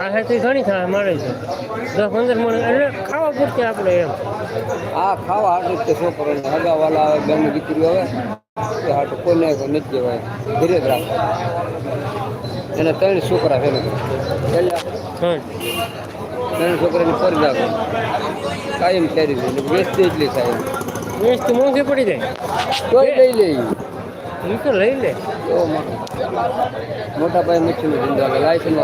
આ ઘણી થાય મળે છે. દસ પંદર મણ એટલે ખાવા પૂરતી આપણે એમ. આ ખાવા હાટું જ તે છોકરોને હગાવાલા આવે બેન દીકરીઓ આવે એ હાટું કોઈને નથી કહેવાય ધીરે જ રાખે. એને ત્રણ છોકરા છે ત્રણ છોકરાની પર રાખે કાયમ કરી દે એટલે વેચતી એટલી થાય. વેસ્ટ મોંઘી પડી જાય. તોય લઈ લે. એ તો લઈ લે. તો મો- મોટા ભાઈ મચ્છીનો ધંધો આવે લાયસન્સ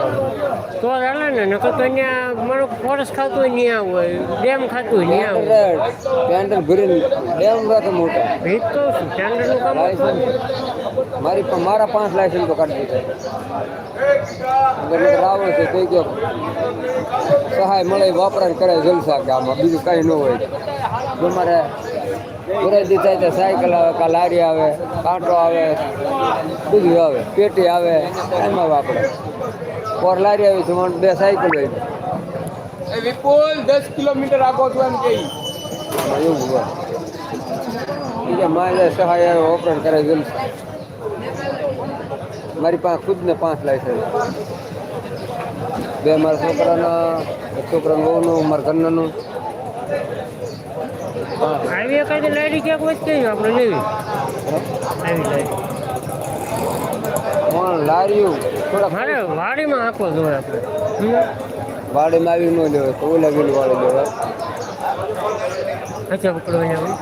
તો ચાલે ને નકર તો અહીંયા મારું ફોરેસ્ટ ખાતું ત્યાં હોય ડેમ ખાતું હોય ત્યાં હોય. પેન્ડલ ભરીને ડેમ રાખે મોટા. એ તો શું ટેન્ડરનું કામ લાયસન્સ. મારી પણ મારા પાંચ લાયસન્સ તો કાઢી દીધા. રાવણ છે કોઈ ગયો સહાય મળે વાપરાને કરે જલસા કે આમાં બીજું કાંઈ ન હોય. જો મારે ખરીદી થાય તો સાયકલ આવે કા લારી આવે કાંટો આવે બધું આવે પેટી આવે એમાં વાપરે. પોર લારી આવી છું બે સાયકલ હોય. વિપુલ દસ કિલોમીટર આગો છો એમ કે એવું હોય. બીજા મારે સહાય કરે છે મારી પાસે ખુદને પાંચ લાયસન્સ બે મારા છોકરાના છોકરા છોકરાનું મારા ઘરનાનું. આવી એકાદી લારી ક્યાંક વચ્ચે આપણે લેવી. આવી લારીયું થોડા મારે વાડીમાં આખો જોઈએ આપણે? વાડીમાં આવી ન તો લાગેલું વેલું વાળી લેવાય અચ્છા આવી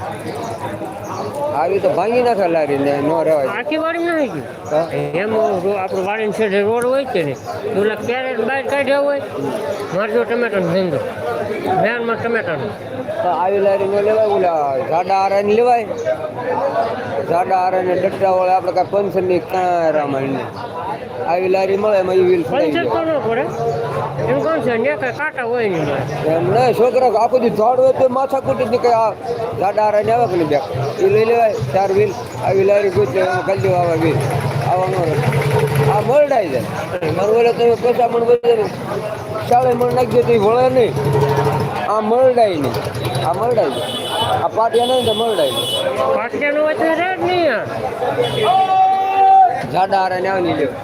આવી તો ભાંગી નાખે લારી ને ન રહેવાય આખી વાડી નાખી ગયું એમ રો- વાડી વાડીની છેડે રોડ હોય છે ને ઓલા કેરેટ બહાર કાઢ્યા હોય મારજો ટમેટાનો ધંધો. વેનમાં ટમેટાનો. આવી લારી ન લેવાય ઓલા જાડા આરાની લેવાય. જાડા આરાને ડટ્ટા વાળા આપણે કાંઈ પંચરની કાંઈ રામાયણ નહીં આવી લારી મળે એમાં એ વ્હીલ પંચર તો પડે એમ કોણ છે ને કાંઈ કાંટા હોય નહીં એમ નહીં છોકરા આખું દી ઝાડ હોય તો માથા કૂટી જ કઈ આ જાડા આરાને આવે કે નહીં બે એ લઈ લેવાય ચાર વ્હીલ આવી લારી ગોત એમાં કરી આવે વ્હીલ આવા આ મરડાઈ જાય. મારું તમે પૈસા મણ બધે ચાલે મણ નાખી તો વળે નહીં. આ મરડાય નહીં. આ મરડાઈ જાય. આ પાટિયા નહીં તો મરડાઈ જાય. પાટિયાનો રહે જ નહીં યાર આરાને આવે નહીં લેવા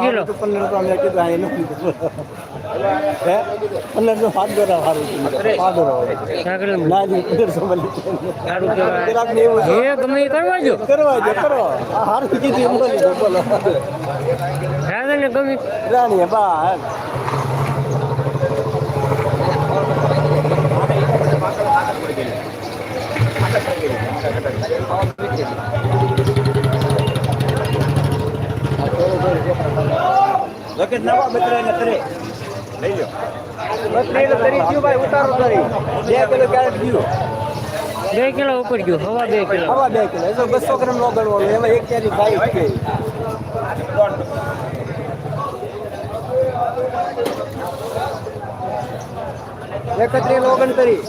કિલો. પંદર તો અમે કીધું આ એનું હે પંદર તો દોરા સારું દોરા ના જી પંદરસો ગમે એ કરવા જો. કરવા જો કરો આ હારું કીધું એમ બોલી. દો ગમી રાણીએ બા નવા બત્રીસ ને ત્રીસ લઈ લો ત્રીસ થયું ભાઈ ઉતારો કરી બે કિલો ક્યારેક ગયું. બે કિલો ઉપર ગયો હવા બે કિલો. હવા બે કિલો એ તો બસો ગ્રામ નો ગણવાનું એમાં એક ક્યાંથી બાઈક છે એકત્રીસ ઓગણત્રીસ